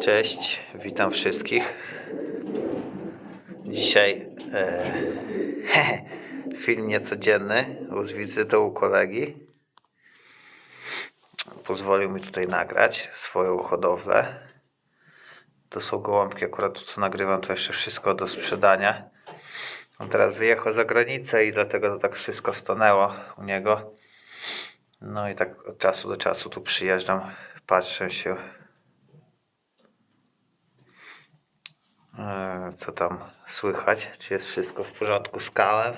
Cześć, witam wszystkich. Dzisiaj e, film niecodzienny z wizytą u kolegi. Pozwolił mi tutaj nagrać swoją hodowlę. To są gołąbki, akurat to co nagrywam to jeszcze wszystko do sprzedania. On teraz wyjechał za granicę i dlatego to tak wszystko stanęło u niego. No i tak od czasu do czasu tu przyjeżdżam, patrzę się E, co tam słychać, czy jest wszystko w porządku z kalem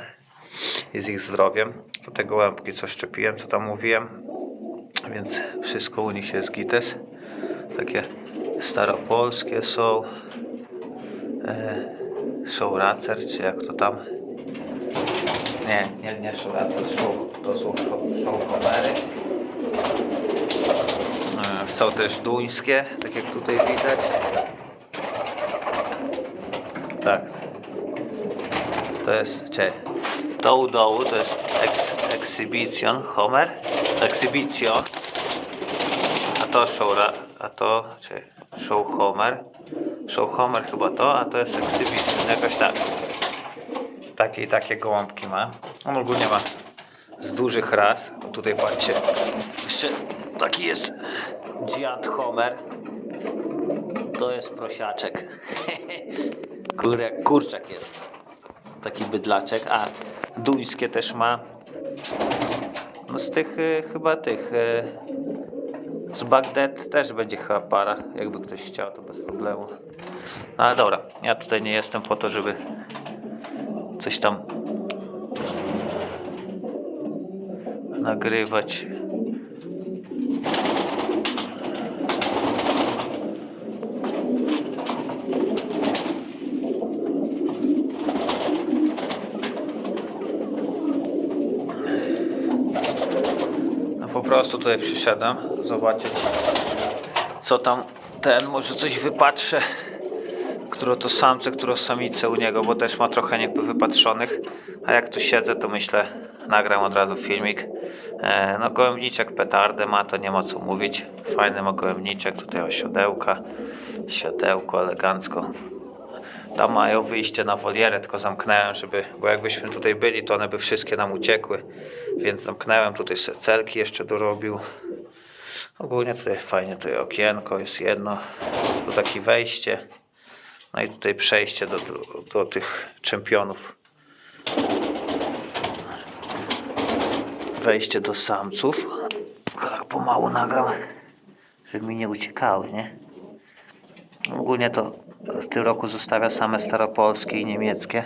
i z ich zdrowiem. To te gołębki, co szczepiłem, co tam mówiłem, więc wszystko u nich jest gites. Takie staropolskie są, e, są racer, czy jak to tam. Nie, nie, nie są racer, są, to są, są. E, Są też duńskie, tak jak tutaj widać. Tak. To jest, czy dołu dołu to jest ex, Exhibition Homer. Exhibition. A to show, a to, czy show Homer. Show Homer chyba to, a to jest Exhibition, jakoś tak. Takie i takie gołąbki ma. On ogólnie ma z dużych ras. O, Tutaj patrzcie. Jeszcze taki jest Giant Homer. To jest prosiaczek. Jak kurczak jest. Taki bydlaczek. A, duńskie też ma. No z tych y, chyba tych. Y, z Bagdad też będzie chyba para. Jakby ktoś chciał, to bez problemu. No ale dobra, ja tutaj nie jestem po to, żeby coś tam nagrywać. No po prostu tutaj przyszedłem zobaczyć co tam ten, może coś wypatrzę które to samce, które samice u niego, bo też ma trochę nie wypatrzonych. A jak tu siedzę to myślę nagram od razu filmik. E, no gołębniczek petardę ma, to nie ma co mówić. Fajny ma gołębniczek, tutaj o siodełka siodełko elegancko tam mają wyjście na wolierę, tylko zamknąłem, żeby, bo jakbyśmy tutaj byli, to one by wszystkie nam uciekły, więc zamknąłem, tutaj celki jeszcze dorobił. Ogólnie tutaj fajnie, tutaj okienko jest jedno, tu takie wejście, no i tutaj przejście do, do, do tych czempionów. Wejście do samców. Tylko tak pomału nagram, żeby mi nie uciekały, nie? Ogólnie to w tym roku zostawia same staropolskie i niemieckie.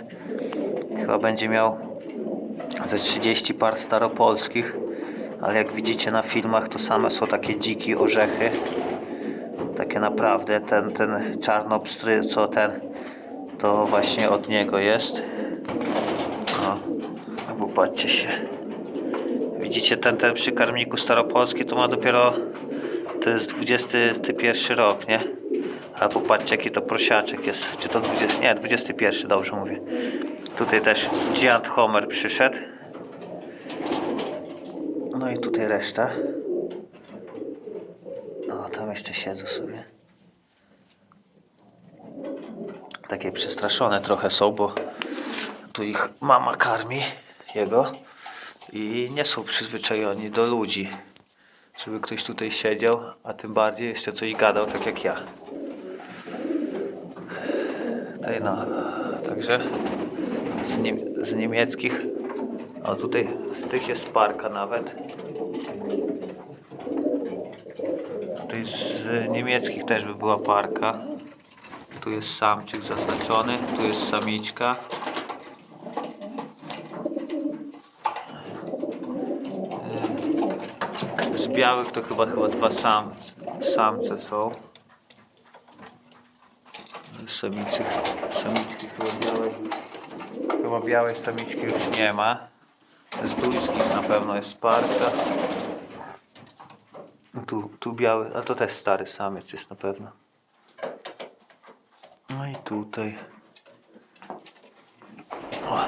Chyba będzie miał ze 30 par staropolskich, ale jak widzicie na filmach, to same są takie dziki orzechy. Takie naprawdę, ten, ten czarnobstry, co ten, to właśnie od niego jest. No popatrzcie się. Widzicie, ten, ten przy karmniku staropolski to ma dopiero, to jest 21 rok, nie? Ale popatrzcie jaki to prosiaczek jest. Czy to 20, nie, 21 dobrze mówię. Tutaj też Giant Homer przyszedł. No i tutaj reszta. O, tam jeszcze siedzą sobie. Takie przestraszone trochę są, bo tu ich mama karmi, jego. I nie są przyzwyczajeni do ludzi. Żeby ktoś tutaj siedział, a tym bardziej jeszcze coś gadał, tak jak ja. Tutaj no, także z, niem z niemieckich, o tutaj z tych jest parka nawet. Tutaj z niemieckich też by była parka. Tu jest samczyk zaznaczony, tu jest samiczka. Yy, Z białych to chyba chyba dwa sam, samce są. Samicy, samiczki chyba białej. Chyba białej samiczki już nie ma. Z duńskich na pewno jest parka. No Tu, tu biały, a to też stary samiec jest na pewno. No i tutaj. O.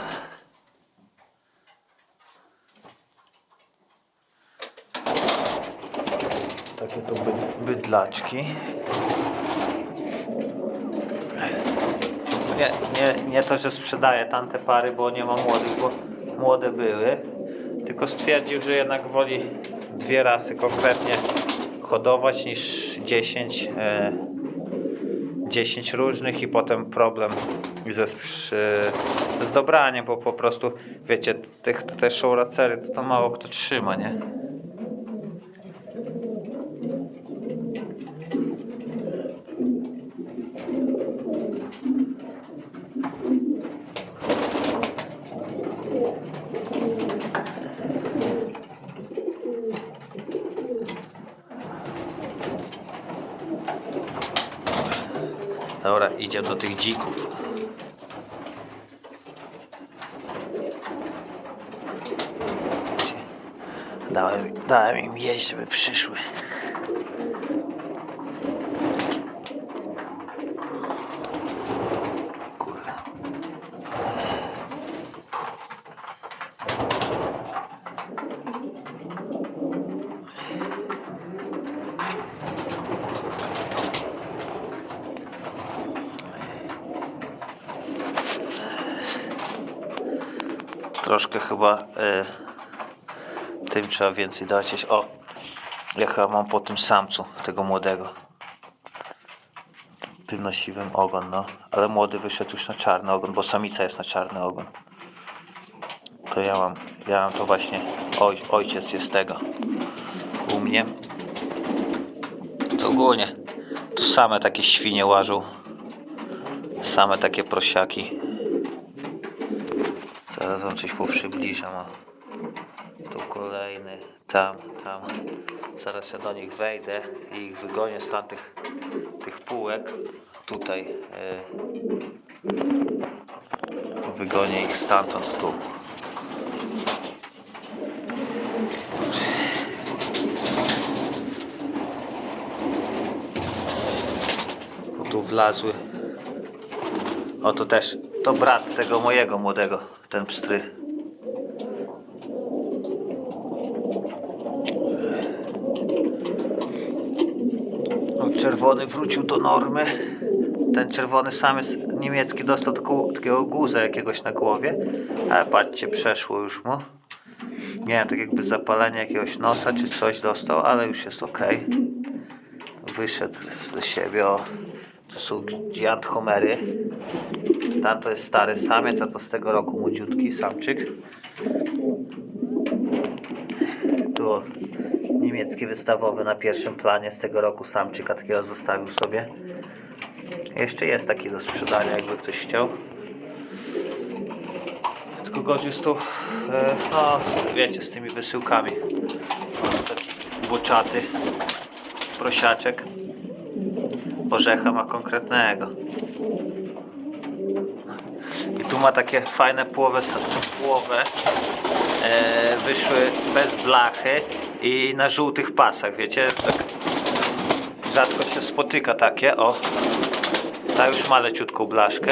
Takie to by, bydlaczki. Nie, nie, nie to, że sprzedaje tamte pary, bo nie ma młodych, bo młode były. Tylko stwierdził, że jednak woli dwie rasy konkretnie hodować niż 10, e, 10 różnych i potem problem ze z dobraniem, bo po prostu wiecie, tych, te showracery to, to mało kto trzyma, nie? Do tych dzików. Dałem, dałem im jeść, żeby przyszły. Troszkę chyba e, tym trzeba więcej dać. O, ja chyba mam po tym samcu, tego młodego. Tym na siwym ogon, no. Ale młody wyszedł już na czarny ogon, bo samica jest na czarny ogon. To ja mam, ja mam to właśnie, oj, ojciec jest tego. U mnie. To ogólnie, tu same takie świnie łażą. Same takie prosiaki. Zaraz wam coś poprzybliżam. O. Tu kolejny, tam, tam. Zaraz ja do nich wejdę i ich wygonię z tamtych tych półek. Tutaj e, wygonię ich stamtąd tu. Tu wlazły. O to też, to brat tego mojego młodego, ten pstry. O, czerwony wrócił do normy. Ten czerwony samiec niemiecki dostał takiego guzę jakiegoś na głowie. Ale patrzcie, przeszło już mu. Nie wiem, tak jakby zapalenie jakiegoś nosa czy coś dostał, ale już jest ok. Wyszedł z siebie. O, to są giant homery. Tam to jest stary samiec, a to z tego roku młodziutki samczyk. Tu niemiecki wystawowy na pierwszym planie z tego roku samczyka takiego zostawił sobie. Jeszcze jest taki do sprzedania, jakby ktoś chciał. Tylko gorzej jest tu, e, no wiecie, z tymi wysyłkami. Taki boczaty prosiaczek. Orzecha ma konkretnego. I tu ma takie fajne połowę, połowę e, wyszły bez blachy i na żółtych pasach, wiecie, tak rzadko się spotyka takie, o. Ta już ma leciutką blaszkę,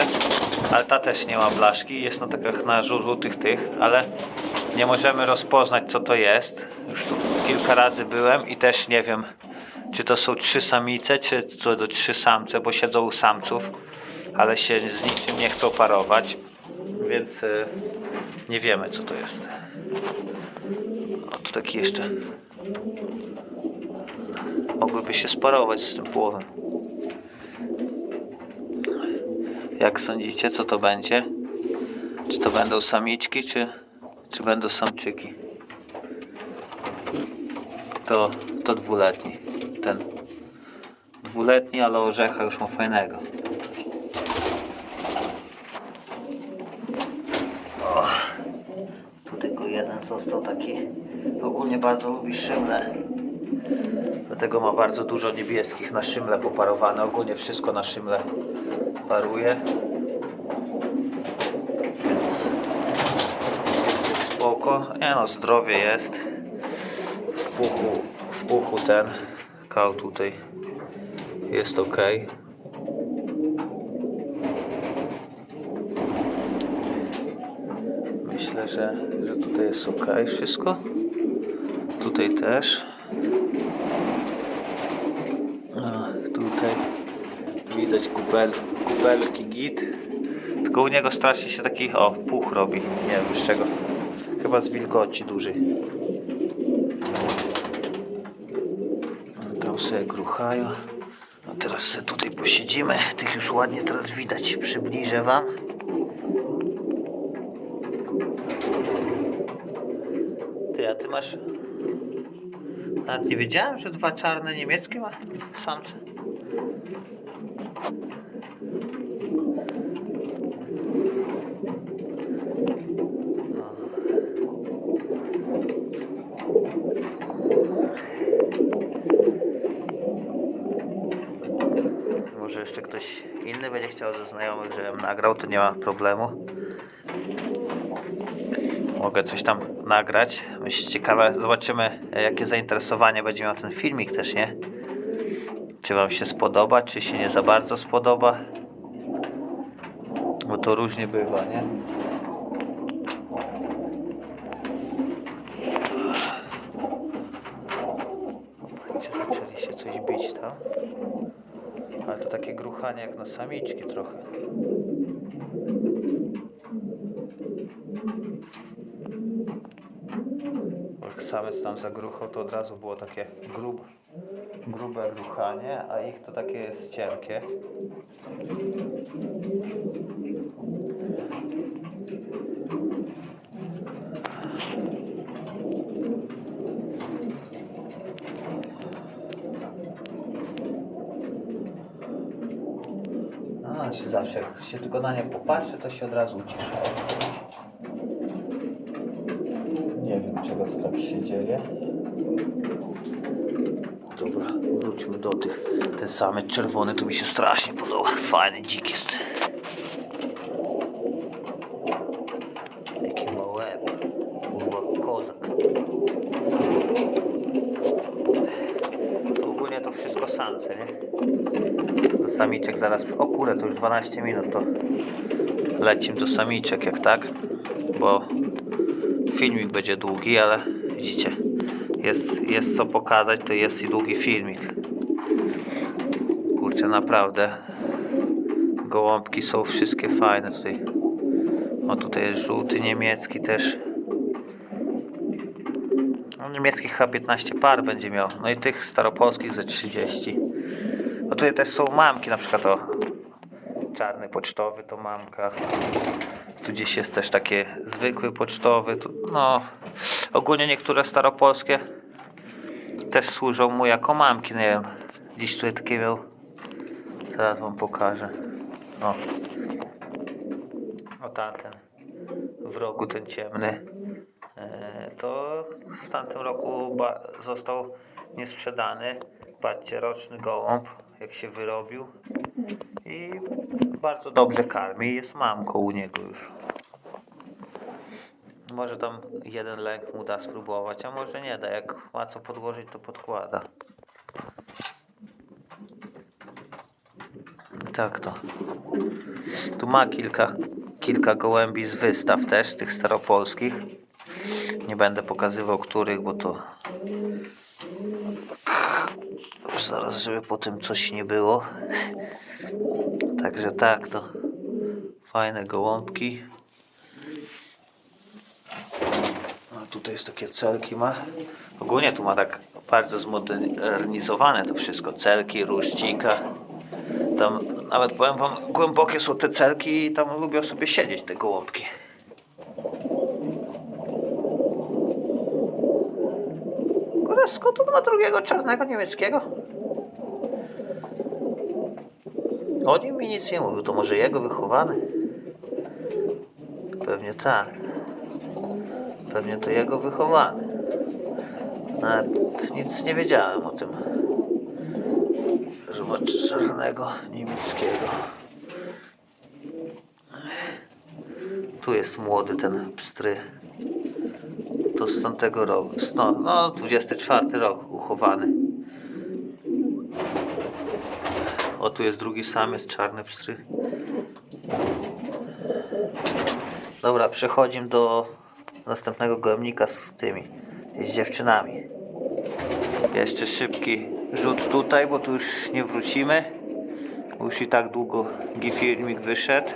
ale ta też nie ma blaszki, jest na takich na żółtych tych, ale nie możemy rozpoznać co to jest, już tu kilka razy byłem i też nie wiem czy to są trzy samice, czy to do trzy samce, bo siedzą u samców, ale się z niczym nie chcą parować, więc e, nie wiemy co to jest. O, tu taki jeszcze. Mogłyby się sparować z tym połowem. Jak sądzicie, co to będzie? Czy to będą samiczki, czy, czy będą samczyki? To, to dwuletni. Ten dwuletni, ale orzecha już ma fajnego. Tu tylko jeden został taki. Ogólnie bardzo lubi szymle. Dlatego ma bardzo dużo niebieskich na szymle poparowane. Ogólnie wszystko na szymle paruje. Więc, więc jest spoko. Nie no, zdrowie jest. W puchu, w puchu ten kał tutaj jest ok. Myślę, że, że tutaj jest ok wszystko. Tutaj też. A, tutaj widać kupel, kupelki git. Tylko u niego strasznie się taki, o, puch robi. Nie wiem z czego. Chyba z wilgoci dużej. Tam sobie gruchają. A teraz sobie tutaj posiedzimy. Tych już ładnie teraz widać. Przybliżę wam. Ty, a ty masz... Nawet nie wiedziałem, że dwa czarne niemieckie ma samce. Może jeszcze ktoś inny będzie chciał ze znajomych, żebym nagrał, to nie ma problemu. Mogę coś tam nagrać. Myślę, ciekawe, zobaczymy jakie zainteresowanie będzie miał ten filmik też, nie? Czy Wam się spodoba, czy się nie za bardzo spodoba. Bo to różnie bywa, nie? Patrzcie, zaczęli się coś bić tam. Ale to takie gruchanie jak na samiczki trochę. Jak samec tam zagruchał, to od razu było takie grub, grube gruchanie, a ich to takie jest cienkie. A, się zawsze, jak się tylko na nie popatrzy, to się od razu uciszają. Nie wiem, czego to tak się dzieje. Dobra, wróćmy do tych. Ten samy czerwony to mi się strasznie podoba. Fajny dzik jest. Jaki ma łeb. Kurwa, kozak. Ogólnie to wszystko samce, nie? Samiczek zaraz. O kurde, to już 12 minut, to lecimy do samiczek, jak tak? Bo filmik będzie długi, ale widzicie, jest, jest co pokazać, to jest i długi filmik. Kurczę, naprawdę. Gołąbki są wszystkie fajne tutaj. O, tutaj jest żółty niemiecki też. No, niemieckich chyba 15 par będzie miał. No i tych staropolskich ze 30. No tutaj też są mamki, na przykład o czarny pocztowy to mamka. Tu gdzieś jest też takie zwykły pocztowy. Tu, no, ogólnie niektóre staropolskie też służą mu jako mamki. Nie wiem, dziś tutaj takie miał. Zaraz wam pokażę. O, o tamten w rogu ten ciemny. E, to w tamtym roku został niesprzedany. Patrzcie, roczny gołąb, jak się wyrobił. I bardzo dobrze karmi. Jest mamką u niego już. Może tam jeden lęk mu da spróbować, a może nie da. Jak ma co podłożyć, to podkłada. Tak to. Tu ma kilka, kilka gołębi z wystaw też, tych staropolskich. Nie będę pokazywał których, bo to zaraz, żeby po tym coś nie było. Także tak to. Fajne gołąbki. A tutaj jest takie celki ma. Ogólnie tu ma tak bardzo zmodernizowane to wszystko. Celki, ruszcika. Tam nawet powiem wam, głębokie są te celki i tam lubią sobie siedzieć te gołąbki. Skąd on ma drugiego czarnego niemieckiego? O nim mi nic nie mówił, to może jego wychowany? Pewnie tak. Pewnie to jego wychowany. Nawet nic nie wiedziałem o tym. Że ma czarnego niemieckiego. Tu jest młody ten pstry. To z tamtego roku. No, no 24 rok uchowany. O, tu jest drugi samiec, czarny pstrych. Dobra, przechodzimy do następnego gołębnika z tymi, z dziewczynami. Jeszcze szybki rzut tutaj, bo tu już nie wrócimy. Bo już i tak długo gifirmik wyszedł.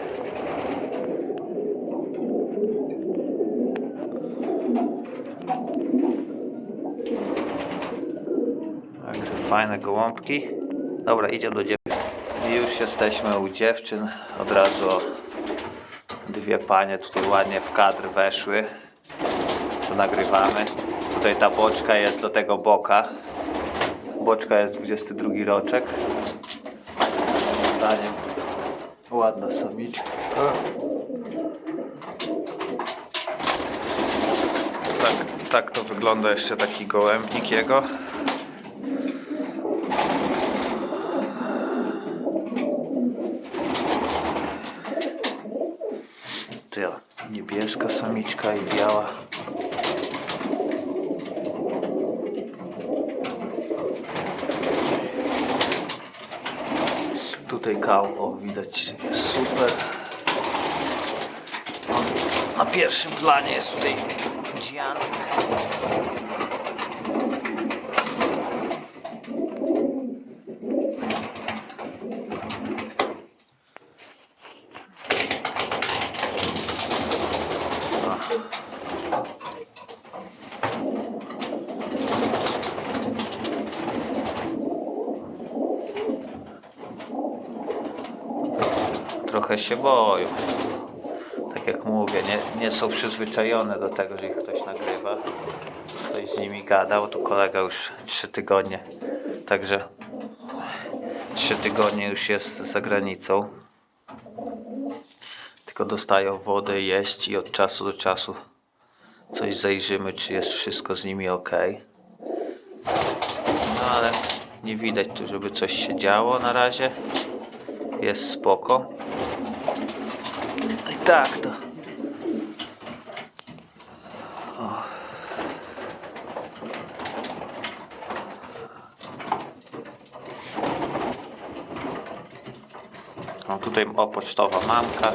Także fajne gołąbki. Dobra, idziemy do dziewczyn. I już jesteśmy u dziewczyn. Od razu dwie panie tutaj ładnie w kadr weszły. To nagrywamy. Tutaj ta boczka jest do tego boka. Boczka jest 22 roczek. Zdaniem ładna samiczka. Tak, tak to wygląda jeszcze taki gołębnik jego. To ja, i biała. Tutaj kał, widać, super. Na pierwszym planie jest tutaj Dzian. Trochę się boją. Tak jak mówię, nie, nie są przyzwyczajone do tego, że ich ktoś nagrywa. Ktoś z nimi gadał, tu kolega już 3 tygodnie. Także 3 tygodnie już jest za granicą. Tylko dostają wodę jeść i od czasu do czasu coś zajrzymy, czy jest wszystko z nimi ok. No ale nie widać tu, żeby coś się działo na razie. Jest spoko. Tak to. Tutaj o, pocztowa mamka.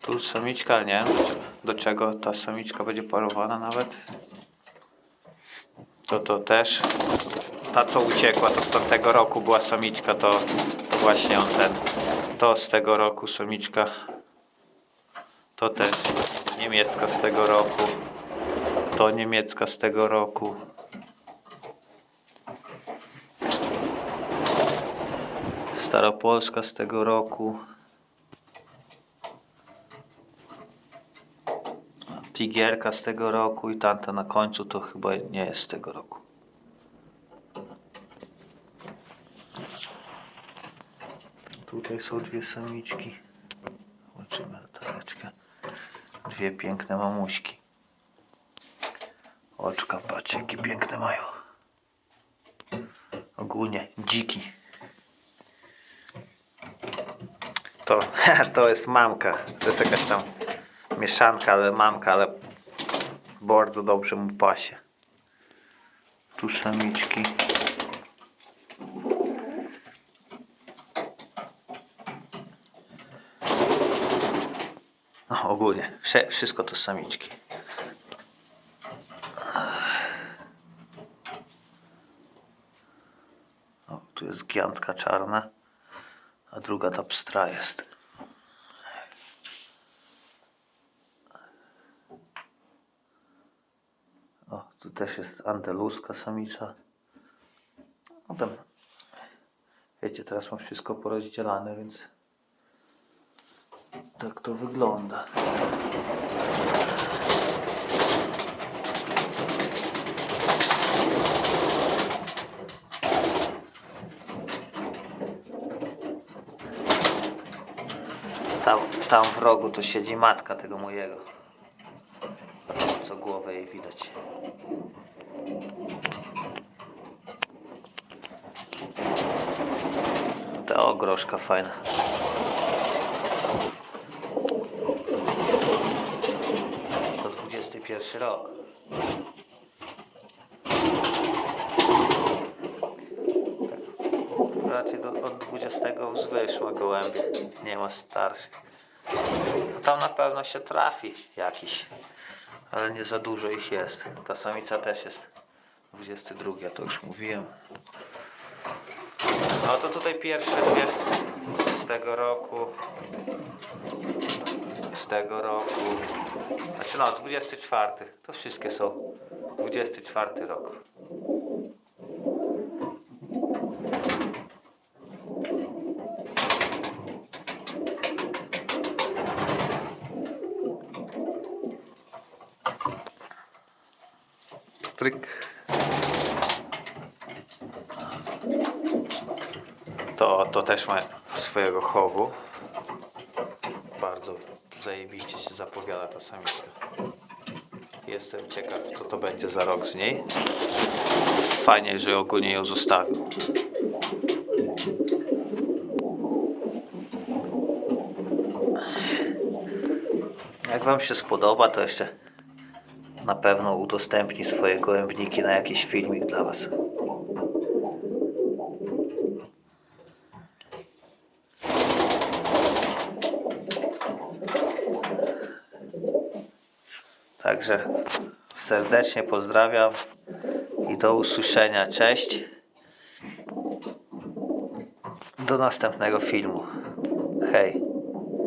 Tu samiczka, nie do czego ta samiczka będzie parowana nawet. To to też. Ta co uciekła, to z tamtego roku była samiczka, to, to właśnie on ten. To z tego roku samiczka. To też niemiecka z tego roku. To niemiecka z tego roku. Staropolska z tego roku. Tigierka z tego roku i tamta na końcu to chyba nie jest z tego roku. Tutaj są dwie samiczki. Zobaczymy tareczkę. Dwie piękne mamuśki. Oczka, patrzcie jakie piękne mają. Ogólnie dziki. To, to jest mamka. To jest jakaś tam mieszanka, ale mamka, ale bardzo dobrze mu pasie. Tu samiczki. No, ogólnie, wszystko to samiczki. O, tu jest giantka czarna, a druga ta pstra jest. O, tu też jest andaluska samica. Tam, wiecie, teraz mam wszystko porozdzielane, więc tak to wygląda. Tam, tam w rogu to siedzi matka tego mojego. Co głowę jej widać. Ta ogroszka fajna. To 21 rok. Tak, raczej do, od 20 wzwyż ma. Nie ma starszych. No Tam na pewno się trafi jakiś, ale nie za dużo ich jest. Ta samica też jest 22, to już mówiłem. No to tutaj pierwsze dwie z tego roku. Roku. Znaczy no, 24. To wszystkie są. 24 rok. Stryk. To, to też ma swojego chowu. Zajebiście się zapowiada ta samiczka. Jestem ciekaw, co to będzie za rok z niej. Fajnie, że ogólnie ją zostawił. Jak Wam się spodoba, to jeszcze na pewno udostępni swoje gołębniki na jakiś filmik dla Was. Także serdecznie pozdrawiam i do usłyszenia. Cześć. Do następnego filmu. Hej.